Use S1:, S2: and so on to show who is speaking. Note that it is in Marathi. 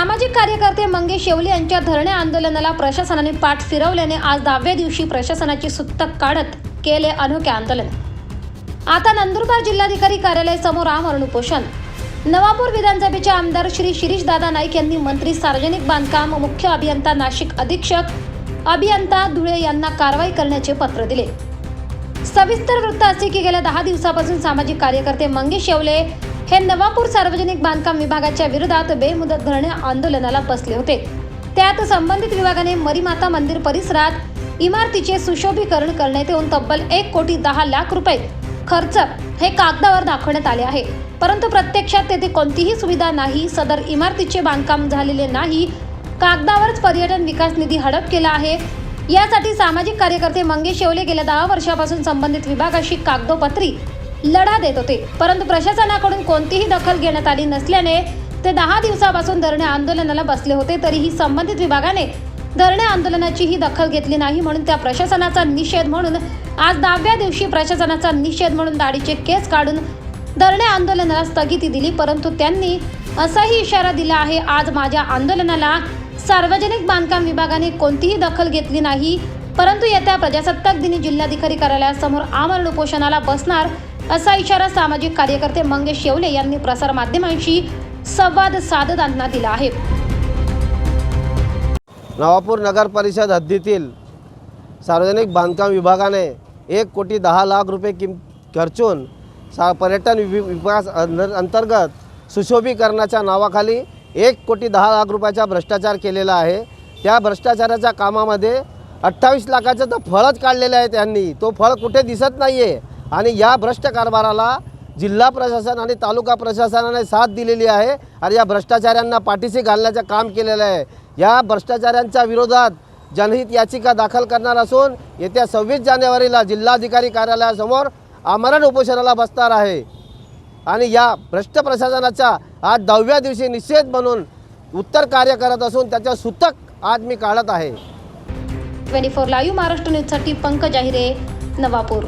S1: सामाजिक कार्यकर्ते मंगेश येवले यांच्या धरणे आंदोलनाला प्रशासनाने पाठ फिरवल्याने आज दहाव्या दिवशी प्रशासनाची सुत्तक काढत केले अनोखे आंदोलन. आता नंदुरबार जिल्हाधिकारी कार्यालयासमोर आमरण उपोषण. नवापूर विधानसभेचे आमदार श्री शिरीषदादा नाईक यांनी मंत्री सार्वजनिक बांधकाम मुख्य अभियंता नाशिक अधीक्षक अभियंता धुळे यांना कारवाई करण्याचे पत्र दिले. सविस्तर वृत्त असे की गेल्या दहा दिवसापासून सामाजिक कार्यकर्ते मंगेश येवले हे नवापूर सार्वजनिक बांधकाम विभागाच्या विरोधात बेमुदत धरणे आंदोलनाला बसले होते. त्यात संबंधित विभागाने मरीमाता मंदिर परिसरात इमारतीचे सुशोभीकरण करण्यात येऊन तब्बल एक कोटी दहा लाख रुपये खर्च हे कागदावर दाखवण्यात आले आहे. परंतु प्रत्यक्षात तेथे कोणतीही सुविधा नाही सदर इमारतीचे बांधकाम झालेले नाही कागदावरच पर्यटन विकास निधी हडप केला आहे. यासाठी सामाजिक कार्यकर्ते मंगेश येवले गेल्या दहा वर्षापासून संबंधित विभागाशी कागदोपत्री लढा देत होते. परंतु प्रशासनाकडून कोणतीही दखल घेण्यात आली नसल्याने ते दहा दिवसापासून धरणे आंदोलनाला बसले होते. तरीही संबंधित विभागाने धरणे आंदोलनाची ही दखल घेतली नाही म्हणून त्या प्रशासनाचा निषेध म्हणून आज दहाव्या दिवशी प्रशासनाचा निषेध म्हणून दाढीचे केस काढून धरणे आंदोलनाला स्थगिती दिली. परंतु त्यांनी असाही इशारा दिला आहे आज माझ्या आंदोलनाला सार्वजनिक बांधकाम विभागाने कोणतीही दखल घेतली नाही. परंतु येत्या प्रजासत्ताक दिनी जिल्हाधिकारी कार्यालयासमोर आमरण उपोषणाला बसणार असा इशारा सामाजिक कार्यकर्ते मंगेश येवले यांनी प्रसारमाध्यमांशी संवाद साधताना दिला आहे.
S2: नवापूर नगर परिषद हद्दीतील सार्वजनिक बांधकाम विभागाने एक कोटी दहा लाख रुपये किम खर्चून सा पर्यटन विकास अंतर्गत सुशोभीकरणाच्या नावाखाली एक कोटी दहा लाख रुपयाचा भ्रष्टाचार केलेला आहे. त्या भ्रष्टाचाराच्या कामामध्ये अठ्ठावीस लाखाचं तर फळच काढलेलं आहे त्यांनी तो फळ कुठे दिसत नाही आहे आणि या भ्रष्ट कारभाराला जिल्हा प्रशासन आणि तालुका प्रशासनाने साथ दिलेली आहे आणि या भ्रष्टाचाऱ्यांना पाठीशी घालण्याचं काम केलेलं आहे. या भ्रष्टाचाऱ्यांच्या विरोधात जनहित याचिका दाखल करणार असून येत्या सव्वीस जानेवारीला जिल्हाधिकारी कार्यालयासमोर आमरण उपोषणाला बसणार आहे. आणि या भ्रष्ट प्रशासनाच्या आज दहाव्या दिवशी निषेध म्हणून उत्तर कार्य करत असून त्याच्या सूतक आज मी काढत आहे.
S1: ट्वेंटी फोर लाईव्ह महाराष्ट्र न्यूजसाठी पंकज आहिरे नवापूर.